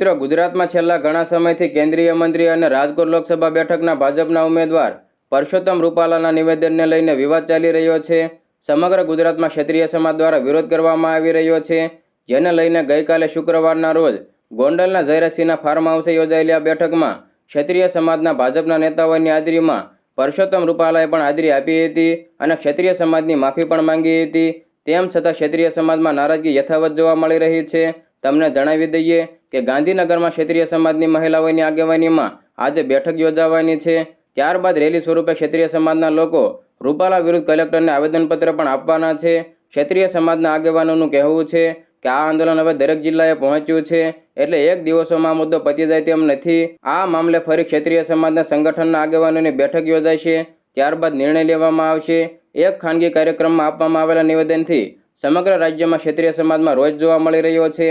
મિત્રો, ગુજરાતમાં છેલ્લા ઘણા સમયથી કેન્દ્રીય મંત્રી અને રાજકોટ લોકસભા બેઠકના ભાજપના ઉમેદવાર પરસોત્તમ રૂપાલાના નિવેદનને લઈને વિવાદ ચાલી રહ્યો છે. સમગ્ર ગુજરાતમાં ક્ષત્રિય સમાજ દ્વારા વિરોધ કરવામાં આવી રહ્યો છે. જેને લઈને ગઈકાલે શુક્રવારના રોજ ગોંડલના ઝૈરસિંહના ફાર્મ હાઉસે યોજાયેલી આ બેઠકમાં ક્ષત્રિય સમાજના ભાજપના નેતાઓની હાજરીમાં પરસોત્તમ રૂપાલાએ પણ હાજરી આપી હતી અને ક્ષત્રિય સમાજની માફી પણ માંગી હતી. તેમ છતાં ક્ષત્રિય સમાજમાં નારાજગી યથાવત જોવા મળી રહી છે. તમને જણાવી દઈએ કે ગાંધીનગરમાં ક્ષેત્રીય સમાજની મહિલાઓની આગેવાનીમાં આજે બેઠક યોજાવાની છે. ત્યારબાદ રેલી સ્વરૂપે ક્ષેત્રીય સમાજના લોકો રૂપાલા વિરુદ્ધ કલેક્ટરને આવેદનપત્ર પણ આપવાના છે. ક્ષેત્રીય સમાજના આગેવાનોનું કહેવું છે કે આ આંદોલન હવે દરેક જિલ્લાએ પહોંચ્યું છે, એટલે એક દિવસોમાં મુદ્દો પતી જાય તેમ નથી. આ મામલે ફરી ક્ષેત્રીય સમાજના સંગઠનના આગેવાનોની બેઠક યોજાશે. ત્યારબાદ નિર્ણય લેવામાં આવશે. એક ખાનગી કાર્યક્રમમાં આપવામાં આવેલા નિવેદનથી સમગ્ર રાજ્યમાં ક્ષેત્રીય સમાજમાં રોજ જોવા મળી રહ્યો છે.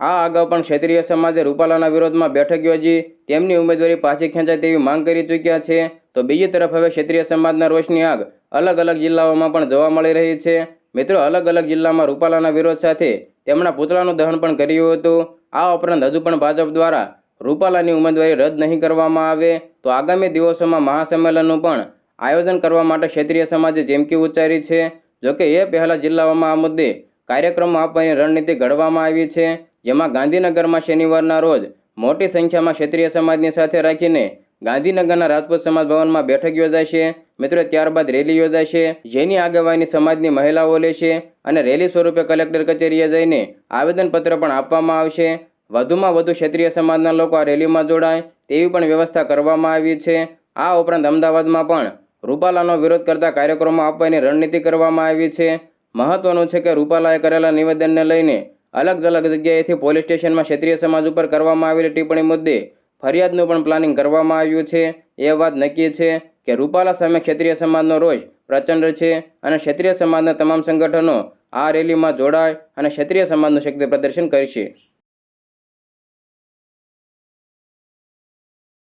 આ અગાઉ પણ ક્ષેત્રીય સમાજે રૂપાલાના વિરોધમાં બેઠક યોજી, તેમની ઉમેદવારી પાછી ખેંચાય તેવી માંગ કરી ચૂક્યા છે. તો બીજી તરફ હવે ક્ષેત્રીય સમાજના રોષની આગ અલગ અલગ જિલ્લાઓમાં પણ જોવા મળી રહી છે. મિત્રો, અલગ અલગ જિલ્લામાં રૂપાલાના વિરોધ સાથે તેમના પુતળાનું દહન પણ કર્યું હતું. આ ઉપરાંત હજુ પણ ભાજપ દ્વારા રૂપાલાની ઉમેદવારી રદ નહીં કરવામાં આવે. તો આગામી દિવસોમાં મહાસંમેલનનું પણ આયોજન કરવા માટે ક્ષેત્રીય સમાજે જેમકી ઉચ્ચારી છે. જોકે એ પહેલા જિલ્લાઓમાં આ મુદ્દે કાર્યક્રમો આપવાની રણનીતિ ઘડવામાં આવી છે. જેમાં ગાંધીનગરમાં શનિવારના રોજ મોટી સંખ્યામાં ક્ષત્રિય સમાજની સાથે રાખીને ગાંધીનગરના રાજપૂત સમાજ ભવનમાં બેઠક યોજાશે મિત્રો, ત્યારબાદ રેલી યોજાશે જેની આગેવાની સમાજની મહિલાઓ લેશે અને રેલી સ્વરૂપે કલેક્ટર કચેરીએ જઈને આવેદનપત્ર પણ આપવામાં આવશે. વધુમાં વધુ ક્ષત્રિય સમાજના લોકો આ રેલીમાં જોડાય તેવી પણ વ્યવસ્થા કરવામાં આવી છે. આ ઉપરાંત અમદાવાદમાં પણ રૂપાલાનો વિરોધ કરતા કાર્યક્રમો આપવાની રણનીતિ કરવામાં આવી છે. મહત્વનું છે કે રૂપાલાએ કરેલા નિવેદનને લઈને અલગ અલગ જગ્યાએથી પોલીસ સ્ટેશનમાં ક્ષત્રિય સમાજ ઉપર કરવામાં આવેલી ટિપ્પણી મુદ્દે ફરિયાદનું પણ પ્લાનિંગ કરવામાં આવ્યું છે. એ વાત નક્કી છે કે રૂપાલા સામે ક્ષત્રિય સમાજનો રોષ પ્રચંડ છે અને ક્ષત્રિય સમાજના તમામ સંગઠનો આ રેલીમાં જોડાય અને ક્ષત્રિય સમાજનું શક્તિ પ્રદર્શન કરશે.